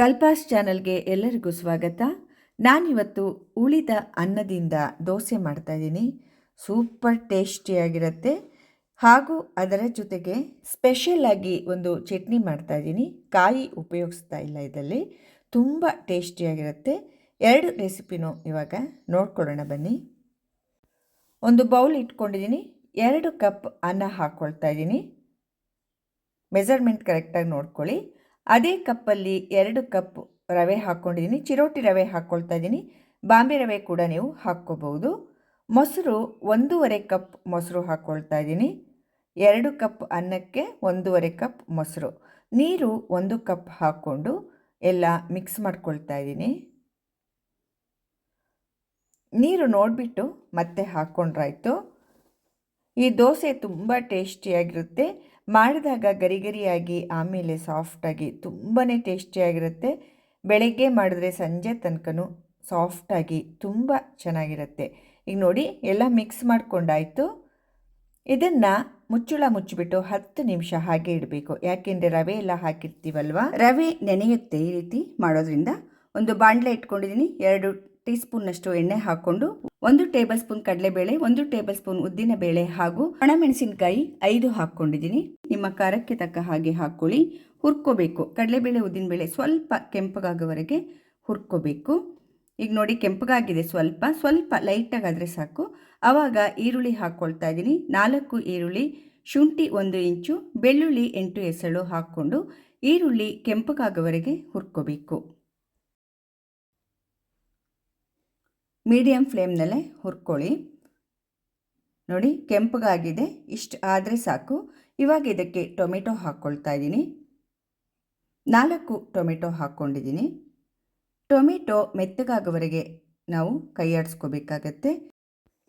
ಕಲ್ಪಾಸ್ ಚಾನಲ್ಗೆ ಎಲ್ಲರಿಗೂ ಸ್ವಾಗತ. ನಾನಿವತ್ತು ಉಳಿದ ಅನ್ನದಿಂದ ದೋಸೆ ಮಾಡ್ತಾ ಇದ್ದೀನಿ. ಸೂಪರ್ ಟೇಸ್ಟಿಯಾಗಿರುತ್ತೆ ಹಾಗೂ ಅದರ ಜೊತೆಗೆ ಸ್ಪೆಷಲ್ ಆಗಿ ಒಂದು ಚಟ್ನಿ ಮಾಡ್ತಾ ಇದ್ದೀನಿ. ಕಾಯಿ ಉಪಯೋಗಿಸ್ತಾ ಇಲ್ಲ ಇದರಲ್ಲಿ. ತುಂಬ ಟೇಸ್ಟಿಯಾಗಿರುತ್ತೆ ಎರಡು ರೆಸಿಪಿನೂ ಇವಾಗ ನೋಡ್ಕೊಳ್ಳೋಣ ಬನ್ನಿ. ಒಂದು ಬೌಲ್ ಇಟ್ಕೊಂಡಿದ್ದೀನಿ. ಎರಡು ಕಪ್ ಅನ್ನ ಹಾಕ್ಕೊಳ್ತಾ ಇದ್ದೀನಿ. ಮೆಜರ್ಮೆಂಟ್ ಕರೆಕ್ಟಾಗಿ ನೋಡ್ಕೊಳ್ಳಿ. ಅದೇ ಕಪ್ಪಲ್ಲಿ ಎರಡು ಕಪ್ ರವೆ ಹಾಕ್ಕೊಂಡಿದ್ದೀನಿ. ಚಿರೋಟಿ ರವೆ ಹಾಕ್ಕೊಳ್ತಾ ಇದ್ದೀನಿ. ಬಾಂಬೆ ರವೆ ಕೂಡ ನೀವು ಹಾಕ್ಕೋಬಹುದು. ಮೊಸರು ಒಂದೂವರೆ ಕಪ್ ಮೊಸರು ಹಾಕ್ಕೊಳ್ತಾ ಇದ್ದೀನಿ. ಎರಡು ಕಪ್ ಅನ್ನಕ್ಕೆ ಒಂದೂವರೆ ಕಪ್ ಮೊಸರು. ನೀರು ಒಂದು ಕಪ್ ಹಾಕ್ಕೊಂಡು ಎಲ್ಲ ಮಿಕ್ಸ್ ಮಾಡ್ಕೊಳ್ತಾ ಇದ್ದೀನಿ. ನೀರು ನೋಡಿಬಿಟ್ಟು ಮತ್ತೆ ಹಾಕ್ಕೊಂಡ್ರಾಯ್ತು ಈ ದೋಸೆ ತುಂಬ ಟೇಸ್ಟಿಯಾಗಿರುತ್ತೆ. ಮಾಡಿದಾಗ ಗರಿಗರಿಯಾಗಿ, ಆಮೇಲೆ ಸಾಫ್ಟಾಗಿ ತುಂಬಾ ಟೇಸ್ಟಿಯಾಗಿರುತ್ತೆ. ಬೆಳಗ್ಗೆ ಮಾಡಿದ್ರೆ ಸಂಜೆ ತನಕನೂ ಸಾಫ್ಟಾಗಿ ತುಂಬ ಚೆನ್ನಾಗಿರುತ್ತೆ. ಈಗ ನೋಡಿ, ಎಲ್ಲ ಮಿಕ್ಸ್ ಮಾಡಿಕೊಂಡಾಯಿತು. ಇದನ್ನು ಮುಚ್ಚುಳ ಮುಚ್ಚಿಬಿಟ್ಟು ಹತ್ತು ನಿಮಿಷ ಹಾಗೆ ಇಡಬೇಕು. ಯಾಕೆಂದರೆ ರವೆ ಎಲ್ಲ ಹಾಕಿರ್ತೀವಲ್ವ? ರವೆ ನೆನೆಯುತ್ತೆ ಈ ರೀತಿ ಮಾಡೋದ್ರಿಂದ. ಒಂದು ಬಾಣಲೆ ಇಟ್ಕೊಂಡಿದ್ದೀನಿ, ಎರಡು ಟೀ ಸ್ಪೂನ್ನಷ್ಟು ಎಣ್ಣೆ ಹಾಕ್ಕೊಂಡು ಒಂದು ಟೇಬಲ್ ಸ್ಪೂನ್ ಕಡಲೆಬೇಳೆ, ಒಂದು ಟೇಬಲ್ ಸ್ಪೂನ್ ಉದ್ದಿನ ಬೇಳೆ ಹಾಗೂ ಒಣಮೆಣಸಿನಕಾಯಿ ಐದು ಹಾಕ್ಕೊಂಡಿದ್ದೀನಿ ನಿಮ್ಮ ಖಾರಕ್ಕೆ ತಕ್ಕ ಹಾಗೆ ಹಾಕ್ಕೊಳ್ಳಿ ಹುರ್ಕೋಬೇಕು. ಕಡಲೆಬೇಳೆ ಉದ್ದಿನಬೇಳೆ ಸ್ವಲ್ಪ ಕೆಂಪಗಾಗೋವರೆಗೆ ಹುರ್ಕೋಬೇಕು. ಈಗ ನೋಡಿ ಕೆಂಪಗಾಗಿದೆ ಸ್ವಲ್ಪ. ಸ್ವಲ್ಪ ಲೈಟಾಗಾದರೆ ಸಾಕು. ಆವಾಗ ಈರುಳ್ಳಿ ಹಾಕ್ಕೊಳ್ತಾ ಇದ್ದೀನಿ. ನಾಲ್ಕು ಈರುಳ್ಳಿ, ಶುಂಠಿ ಒಂದು ಇಂಚು, ಬೆಳ್ಳುಳ್ಳಿ ಎಂಟು ಎಸಳು ಹಾಕ್ಕೊಂಡು ಈರುಳ್ಳಿ ಕೆಂಪಗಾಗೋವರೆಗೆ ಹುರ್ಕೋಬೇಕು. ಮೀಡಿಯಮ್ ಫ್ಲೇಮ್ನಲ್ಲೇ ಹುರ್ಕೊಳ್ಳಿ. ನೋಡಿ, ಕೆಂಪಗಾಗಿದೆ, ಇಷ್ಟು ಆದರೆ ಸಾಕು. ಇವಾಗ ಇದಕ್ಕೆ ಟೊಮೆಟೊ ಹಾಕ್ಕೊಳ್ತಾ ಇದ್ದೀನಿ. ನಾಲ್ಕು ಟೊಮೆಟೊ ಹಾಕ್ಕೊಂಡಿದ್ದೀನಿ. ಟೊಮೆಟೊ ಮೆತ್ತಗಾಗೋವರೆಗೆ ನಾವು ಕೈಯಾಡಿಸ್ಕೋಬೇಕಾಗತ್ತೆ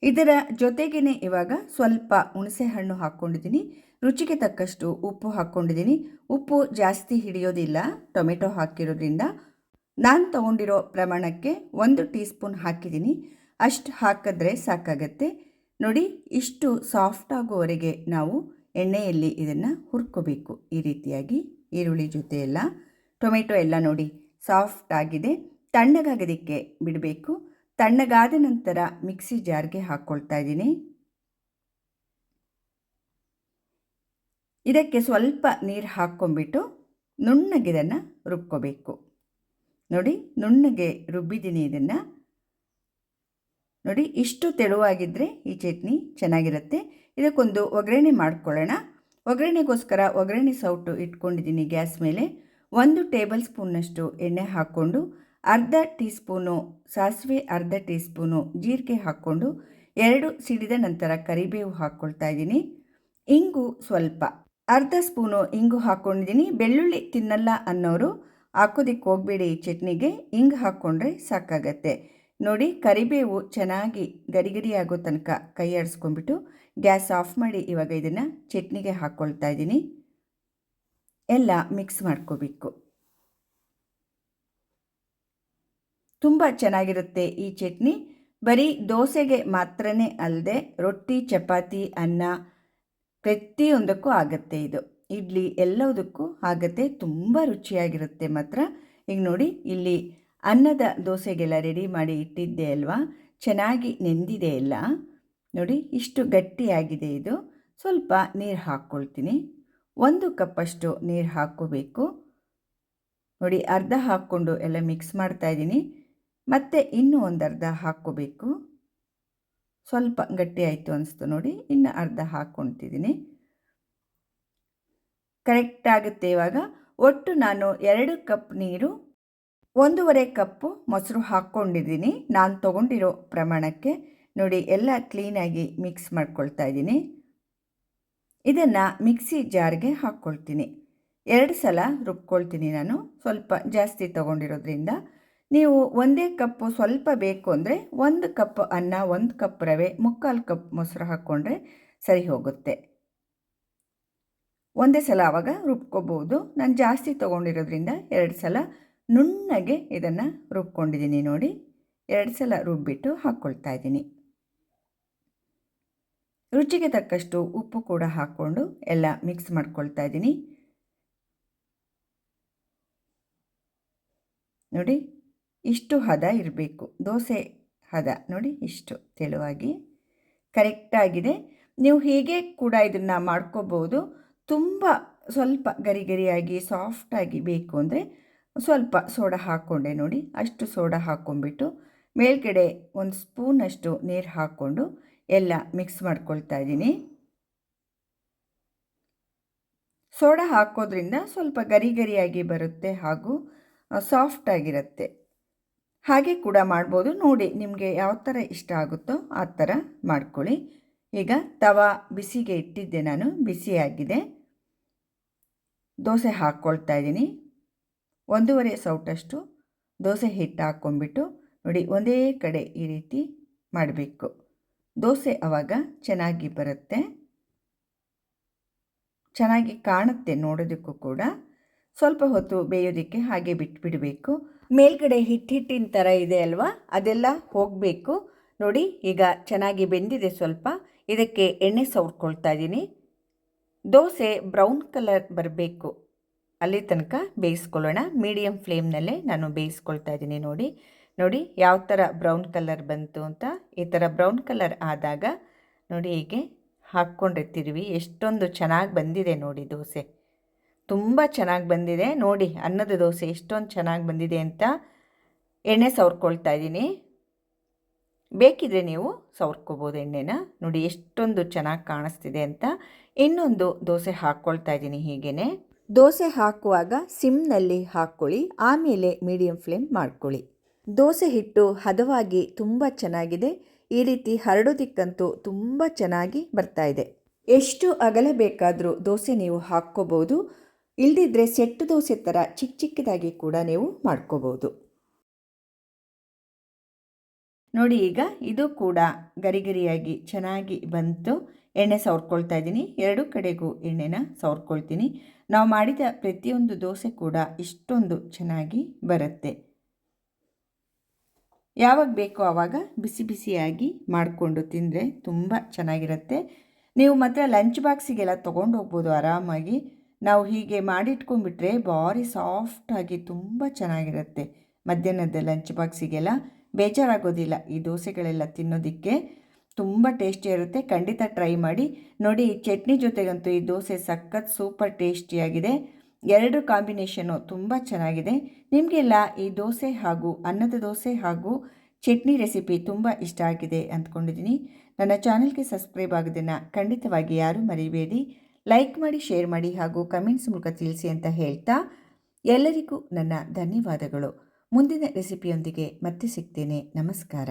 ಇದರ ಜೊತೆಗೇ ಇವಾಗ ಸ್ವಲ್ಪ ಹುಣಸೆ ಹಣ್ಣು ಹಾಕ್ಕೊಂಡಿದ್ದೀನಿ. ರುಚಿಗೆ ತಕ್ಕಷ್ಟು ಉಪ್ಪು ಹಾಕ್ಕೊಂಡಿದ್ದೀನಿ. ಉಪ್ಪು ಜಾಸ್ತಿ ಹಿಡಿಯೋದಿಲ್ಲ ಟೊಮೆಟೊ ಹಾಕಿರೋದ್ರಿಂದ. ನಾನು ತಗೊಂಡಿರೋ ಪ್ರಮಾಣಕ್ಕೆ ಒಂದು ಟೀ ಸ್ಪೂನ್ ಹಾಕಿದ್ದೀನಿ. ಅಷ್ಟು ಹಾಕಿದ್ರೆ ಸಾಕಾಗತ್ತೆ. ನೋಡಿ, ಇಷ್ಟು ಸಾಫ್ಟ್ ಆಗುವವರೆಗೆ ನಾವು ಎಣ್ಣೆಯಲ್ಲಿ ಇದನ್ನು ಹುರ್ಕೋಬೇಕು. ಈ ರೀತಿಯಾಗಿ ಈರುಳ್ಳಿ ಜೊತೆ ಎಲ್ಲ ಟೊಮೆಟೊ ಎಲ್ಲ ನೋಡಿ, ಸಾಫ್ಟ್ ಆಗಿದೆ. ತಣ್ಣಗಾಗೋದಕ್ಕೆ ಬಿಡಬೇಕು. ತಣ್ಣಗಾದ ನಂತರ ಮಿಕ್ಸಿ ಜಾರ್ಗೆ ಹಾಕ್ಕೊಳ್ತಾ ಇದ್ದೀನಿ. ಇದಕ್ಕೆ ಸ್ವಲ್ಪ ನೀರು ಹಾಕ್ಕೊಂಬಿಟ್ಟು ನುಣ್ಣಗಿದನ್ನು ರುಬ್ಕೋಬೇಕು. ನೋಡಿ ನುಣ್ಣಗೆ ರುಬ್ಬಿದ್ದೀನಿ ಇದನ್ನು. ನೋಡಿ ಇಷ್ಟು ತೆಳುವಾಗಿದ್ದರೆ ಈ ಚಟ್ನಿ ಚೆನ್ನಾಗಿರುತ್ತೆ. ಇದಕ್ಕೊಂದು ಒಗ್ಗರಣೆ ಮಾಡ್ಕೊಳ್ಳೋಣ. ಒಗ್ಗರಣೆಗೋಸ್ಕರ ಒಗ್ಗರಣೆ ಸೌಟು ಇಟ್ಕೊಂಡಿದ್ದೀನಿ ಗ್ಯಾಸ್ ಮೇಲೆ. ಒಂದು ಟೇಬಲ್ ಸ್ಪೂನ್ನಷ್ಟು ಎಣ್ಣೆ ಹಾಕ್ಕೊಂಡು ಅರ್ಧ ಟೀ ಸ್ಪೂನು ಸಾಸಿವೆ ಅರ್ಧ ಟೀ ಸ್ಪೂನು ಜೀರಿಗೆ ಹಾಕ್ಕೊಂಡು ಎರಡು ಸಿಡಿದ ನಂತರ ಕರಿಬೇವು ಹಾಕ್ಕೊಳ್ತಾ ಇದ್ದೀನಿ. ಇಂಗು ಸ್ವಲ್ಪ. ಅರ್ಧ ಸ್ಪೂನು ಇಂಗು ಹಾಕ್ಕೊಂಡಿದ್ದೀನಿ. ಬೆಳ್ಳುಳ್ಳಿ ತಿನ್ನಲ್ಲ ಅನ್ನೋರು ಹಾಕೋದಕ್ಕೆ ಹೋಗಬೇಡಿ ಈ ಚಟ್ನಿಗೆ. ಹಿಂಗೆ ಹಾಕ್ಕೊಂಡ್ರೆ ಸಾಕಾಗತ್ತೆ. ನೋಡಿ, ಕರಿಬೇವು ಚೆನ್ನಾಗಿ ಗರಿಗರಿ ಗರಿ ಆಗೋ ತನಕ ಕೈ ಆಡಿಸ್ಕೊಂಡ್ಬಿಟ್ಟು ಗ್ಯಾಸ್ ಆಫ್ ಮಾಡಿ ಇವಾಗ ಇದನ್ನು ಚಟ್ನಿಗೆ ಹಾಕ್ಕೊಳ್ತಾ ಇದ್ದೀನಿ. ಎಲ್ಲ ಮಿಕ್ಸ್ ಮಾಡ್ಕೋಬೇಕು. ತುಂಬ ಚೆನ್ನಾಗಿರುತ್ತೆ ಈ ಚಟ್ನಿ. ಬರೀ ದೋಸೆಗೆ ಮಾತ್ರನೇ ಅಲ್ಲದೆ ರೊಟ್ಟಿ, ಚಪಾತಿ, ಅನ್ನ ಪ್ರತಿಯೊಂದಕ್ಕೂ ಆಗುತ್ತೆ ಇದು. ಇಡ್ಲಿ ಎಲ್ಲದಕ್ಕೂ ಆಗುತ್ತೆ, ತುಂಬ ರುಚಿಯಾಗಿರುತ್ತೆ ಮಾತ್ರ. ಈಗ ನೋಡಿ, ಇಲ್ಲಿ ಅನ್ನದ ದೋಸೆಗೆಲ್ಲ ರೆಡಿ ಮಾಡಿ ಇಟ್ಟಿದ್ದೆ ಅಲ್ವಾ? ಚೆನ್ನಾಗಿ ನೆಂದಿದೆ ಎಲ್ಲ. ನೋಡಿ, ಇಷ್ಟು ಗಟ್ಟಿಯಾಗಿದೆ ಇದು. ಸ್ವಲ್ಪ ನೀರು ಹಾಕ್ಕೊಳ್ತೀನಿ. ಒಂದು ಕಪ್ಪಷ್ಟು ನೀರು ಹಾಕ್ಕೋಬೇಕು. ನೋಡಿ, ಅರ್ಧ ಹಾಕ್ಕೊಂಡು ಎಲ್ಲ ಮಿಕ್ಸ್ ಮಾಡ್ತಾ ಇದ್ದೀನಿ. ಮತ್ತೆ ಇನ್ನೂ ಒಂದು ಅರ್ಧ ಹಾಕ್ಕೋಬೇಕು. ಸ್ವಲ್ಪ ಗಟ್ಟಿ ಆಯಿತು ಅನಿಸ್ತು ನೋಡಿ, ಇನ್ನು ಅರ್ಧ ಹಾಕ್ಕೊಳ್ತಿದ್ದೀನಿ. ಕರೆಕ್ಟ್ ಆಗುತ್ತೆ ಇವಾಗ. ಒಟ್ಟು ನಾನು ಎರಡು ಕಪ್ ನೀರು, ಒಂದೂವರೆ ಕಪ್ಪು ಮೊಸರು ಹಾಕ್ಕೊಂಡಿದ್ದೀನಿ. ನಾನು ತೊಗೊಂಡಿರೋ ಪ್ರಮಾಣಕ್ಕೆ. ನೋಡಿ, ಎಲ್ಲ ಕ್ಲೀನಾಗಿ ಮಿಕ್ಸ್ ಮಾಡ್ಕೊಳ್ತಾ ಇದ್ದೀನಿ. ಇದನ್ನು ಮಿಕ್ಸಿ ಜಾರ್ಗೆ ಹಾಕ್ಕೊಳ್ತೀನಿ ಎರಡು ಸಲ ರುಬ್ಕೊಳ್ತೀನಿ ನಾನು. ಸ್ವಲ್ಪ ಜಾಸ್ತಿ ತೊಗೊಂಡಿರೋದ್ರಿಂದ. ನೀವು ಒಂದೇ ಕಪ್ಪು ಸ್ವಲ್ಪ ಬೇಕು ಅಂದರೆ ಒಂದು ಕಪ್ ಅನ್ನ, ಒಂದು ಕಪ್ ರವೆ, ಮುಕ್ಕಾಲು ಕಪ್ ಮೊಸರು ಹಾಕ್ಕೊಂಡ್ರೆ ಸರಿ ಹೋಗುತ್ತೆ. ಒಂದೇ ಸಲ ಆವಾಗ ರುಬ್ಕೋಬೋದು. ನಾನು ಜಾಸ್ತಿ ತೊಗೊಂಡಿರೋದ್ರಿಂದ ಎರಡು ಸಲ ನುಣ್ಣಗೆ ಇದನ್ನು ರುಬ್ಕೊಂಡಿದ್ದೀನಿ ನೋಡಿ. ಎರಡು ಸಲ ರುಬ್ಬಿಟ್ಟು ಹಾಕ್ಕೊಳ್ತಾ ಇದ್ದೀನಿ. ರುಚಿಗೆ ತಕ್ಕಷ್ಟು ಉಪ್ಪು ಕೂಡ ಹಾಕ್ಕೊಂಡು ಎಲ್ಲ ಮಿಕ್ಸ್ ಮಾಡ್ಕೊಳ್ತಾ ಇದ್ದೀನಿ. ನೋಡಿ, ಇಷ್ಟು ಹದ ಇರಬೇಕು. ದೋಸೆ ಹದ ನೋಡಿ, ಇಷ್ಟು ತೆಳುವಾಗಿ. ಕರೆಕ್ಟಾಗಿದೆ ನೀವು ಹೀಗೆ ಕೂಡ ಇದನ್ನು ಮಾಡ್ಕೋಬೋದು. ತುಂಬ ಸ್ವಲ್ಪ ಗರಿ ಗರಿಯಾಗಿ ಸಾಫ್ಟಾಗಿ ಬೇಕು ಅಂದರೆ ಸ್ವಲ್ಪ ಸೋಡಾ ಹಾಕ್ಕೊಂಡೆ ನೋಡಿ. ಅಷ್ಟು ಸೋಡಾ ಹಾಕ್ಕೊಂಡ್ಬಿಟ್ಟು ಮೇಲ್ಗಡೆ ಒಂದು ಸ್ಪೂನಷ್ಟು ನೀರು ಹಾಕ್ಕೊಂಡು ಎಲ್ಲ ಮಿಕ್ಸ್ ಮಾಡ್ಕೊಳ್ತಾ ಇದ್ದೀನಿ. ಸೋಡಾ ಹಾಕೋದ್ರಿಂದ ಸ್ವಲ್ಪ ಗರಿ ಗರಿಯಾಗಿ ಬರುತ್ತೆ ಹಾಗೂ ಸಾಫ್ಟಾಗಿರುತ್ತೆ ಹಾಗೆ ಕೂಡ ಮಾಡ್ಬೋದು. ನೋಡಿ ನಿಮಗೆ ಯಾವ ಥರ ಇಷ್ಟ ಆಗುತ್ತೋ ಆ ಥರ ಮಾಡ್ಕೊಳ್ಳಿ. ಈಗ ತವ ಬಿಸಿಗೆ ಇಟ್ಟಿದ್ದೆ ನಾನು, ಬಿಸಿಯಾಗಿದೆ. ದೋಸೆ ಹಾಕ್ಕೊಳ್ತಾ ಇದ್ದೀನಿ. ಒಂದೂವರೆ ಸೌಟಷ್ಟು ದೋಸೆ ಹಿಟ್ಟು ಹಾಕ್ಕೊಂಬಿಟ್ಟು ನೋಡಿ ಒಂದೇ ಕಡೆ ಈ ರೀತಿ ಮಾಡಬೇಕು. ದೋಸೆ ಆವಾಗ ಚೆನ್ನಾಗಿ ಬರುತ್ತೆ. ಚೆನ್ನಾಗಿ ಕಾಣುತ್ತೆ ನೋಡೋದಕ್ಕೂ ಕೂಡ. ಸ್ವಲ್ಪ ಹೊತ್ತು ಬೇಯೋದಕ್ಕೆ ಹಾಗೆ ಬಿಟ್ಬಿಡಬೇಕು. ಮೇಲ್ಗಡೆ ಹಿಟ್ಟು ಹಿಟ್ಟಿನ ಥರ ಇದೆ ಅಲ್ವಾ? ಅದೆಲ್ಲ ಹೋಗಬೇಕು. ನೋಡಿ ಈಗ ಚೆನ್ನಾಗಿ ಬೆಂದಿದೆ ಸ್ವಲ್ಪ. ಇದಕ್ಕೆ ಎಣ್ಣೆ ಸವರ್ಕೊಳ್ತಾ ಇದ್ದೀನಿ. ದೋಸೆ ಬ್ರೌನ್ ಕಲರ್ ಬರಬೇಕು. ಅಲ್ಲಿ ತನಕ ಬೇಯಿಸ್ಕೊಳ್ಳೋಣ. ಮೀಡಿಯಮ್ ಫ್ಲೇಮ್ನಲ್ಲೇ ನಾನು ಬೇಯಿಸ್ಕೊಳ್ತಾ ಇದ್ದೀನಿ ನೋಡಿ. ನೋಡಿ ಯಾವ ಥರ ಬ್ರೌನ್ ಕಲರ್ ಬಂತು ಅಂತ. ಈ ಥರ ಬ್ರೌನ್ ಕಲರ್ ಆದಾಗ ನೋಡಿ ಹೀಗೆ ಹಾಕ್ಕೊಂಡಿರ್ತೀವಿ ಎಷ್ಟೊಂದು ಚೆನ್ನಾಗಿ ಬಂದಿದೆ ನೋಡಿ ದೋಸೆ. ತುಂಬ ಚೆನ್ನಾಗಿ ಬಂದಿದೆ. ನೋಡಿ ಅನ್ನದ ದೋಸೆ ಎಷ್ಟೊಂದು ಚೆನ್ನಾಗಿ ಬಂದಿದೆ ಅಂತ ಎಣ್ಣೆ ಸವರ್ಕೊಳ್ತಾ ಇದ್ದೀನಿ. ಬೇಕಿದ್ರೆ ನೀವು ಸವರ್ಕೋಬೋದು ಎಣ್ಣೆನ. ನೋಡಿ ಎಷ್ಟೊಂದು ಚೆನ್ನಾಗಿ ಕಾಣಿಸ್ತಿದೆ ಅಂತ. ಇನ್ನೊಂದು ದೋಸೆ ಹಾಕ್ಕೊಳ್ತಾ ಇದ್ದೀನಿ ಹೀಗೇ ದೋಸೆ ಹಾಕುವಾಗ ಸಿಮ್ನಲ್ಲಿ ಹಾಕ್ಕೊಳ್ಳಿ, ಆಮೇಲೆ ಮೀಡಿಯಂ ಫ್ಲೇಮ್ ಮಾಡ್ಕೊಳ್ಳಿ. ದೋಸೆ ಹಿಟ್ಟು ಹದವಾಗಿ ತುಂಬ ಚೆನ್ನಾಗಿದೆ. ಈ ರೀತಿ ಹರಡೋದಿಕ್ಕಂತೂ ತುಂಬ ಚೆನ್ನಾಗಿ ಬರ್ತಾ ಇದೆ. ಎಷ್ಟು ಅಗಲ ಬೇಕಾದರೂ ದೋಸೆ ನೀವು ಹಾಕ್ಕೋಬೋದು. ಇಲ್ದಿದ್ರೆ ಸೆಟ್ಟು ದೋಸೆ ಥರ ಚಿಕ್ಕ ಚಿಕ್ಕದಾಗಿ ಕೂಡ ನೀವು ಮಾಡ್ಕೋಬೋದು. ನೋಡಿ ಈಗ ಇದು ಕೂಡ ಗರಿಗರಿಯಾಗಿ ಚೆನ್ನಾಗಿ ಬಂತು. ಎಣ್ಣೆ ಸವರ್ಕೊಳ್ತಾ ಇದ್ದೀನಿ. ಎರಡು ಕಡೆಗೂ ಎಣ್ಣೆನ ಸವರ್ಕೊಳ್ತೀನಿ. ನಾವು ಮಾಡಿದ ಪ್ರತಿಯೊಂದು ದೋಸೆ ಕೂಡ ಇಷ್ಟೊಂದು ಚೆನ್ನಾಗಿ ಬರುತ್ತೆ. ಯಾವಾಗ ಬೇಕೋ ಆವಾಗ ಬಿಸಿ ಬಿಸಿಯಾಗಿ ಮಾಡಿಕೊಂಡು ತಿಂದರೆ ತುಂಬ ಚೆನ್ನಾಗಿರುತ್ತೆ. ನೀವು ಮಾತ್ರ ಲಂಚ್ ಬಾಕ್ಸಿಗೆಲ್ಲ ತೊಗೊಂಡು ಹೋಗ್ಬೋದು ಆರಾಮಾಗಿ. ನಾವು ಹೀಗೆ ಮಾಡಿಟ್ಕೊಂಡ್ಬಿಟ್ರೆ ಭಾರಿ ಸಾಫ್ಟಾಗಿ ತುಂಬ ಚೆನ್ನಾಗಿರುತ್ತೆ ಮಧ್ಯಾಹ್ನದ ಲಂಚ್ ಬಾಕ್ಸಿಗೆಲ್ಲ. ಬೇಜಾರಾಗೋದಿಲ್ಲ. ಈ ದೋಸೆಗಳೆಲ್ಲ ತಿನ್ನೋದಕ್ಕೆ ತುಂಬ ಟೇಸ್ಟಿ ಇರುತ್ತೆ. ಖಂಡಿತ ಟ್ರೈ ಮಾಡಿ. ನೋಡಿ ಚಟ್ನಿ ಜೊತೆಗಂತೂ ಈ ದೋಸೆ ಸಖತ್ ಸೂಪರ್ ಟೇಸ್ಟಿಯಾಗಿದೆ. ಎರಡು ಕಾಂಬಿನೇಷನು ತುಂಬ ಚೆನ್ನಾಗಿದೆ. ನಿಮಗೆಲ್ಲ ಈ ದೋಸೆ ಹಾಗೂ ಅನ್ನದ ದೋಸೆ ಹಾಗೂ ಚಟ್ನಿ ರೆಸಿಪಿ ತುಂಬ ಇಷ್ಟ ಆಗಿದೆ ಅಂದ್ಕೊಂಡಿದ್ದೀನಿ. ನನ್ನ ಚಾನಲ್ಗೆ ಸಬ್ಸ್ಕ್ರೈಬ್ ಆಗೋದನ್ನು ಖಂಡಿತವಾಗಿ ಯಾರೂ ಮರಿಬೇಡಿ. ಲೈಕ್ ಮಾಡಿ, ಶೇರ್ ಮಾಡಿ ಹಾಗೂ ಕಮೆಂಟ್ಸ್ ಮೂಲಕ ತಿಳಿಸಿ ಅಂತ ಹೇಳ್ತಾ ಎಲ್ಲರಿಗೂ ನನ್ನ ಧನ್ಯವಾದಗಳು. ಮುಂದಿನ ರೆಸಿಪಿಯೊಂದಿಗೆ ಮತ್ತೆ ಸಿಗ್ತೇನೆ. ನಮಸ್ಕಾರ.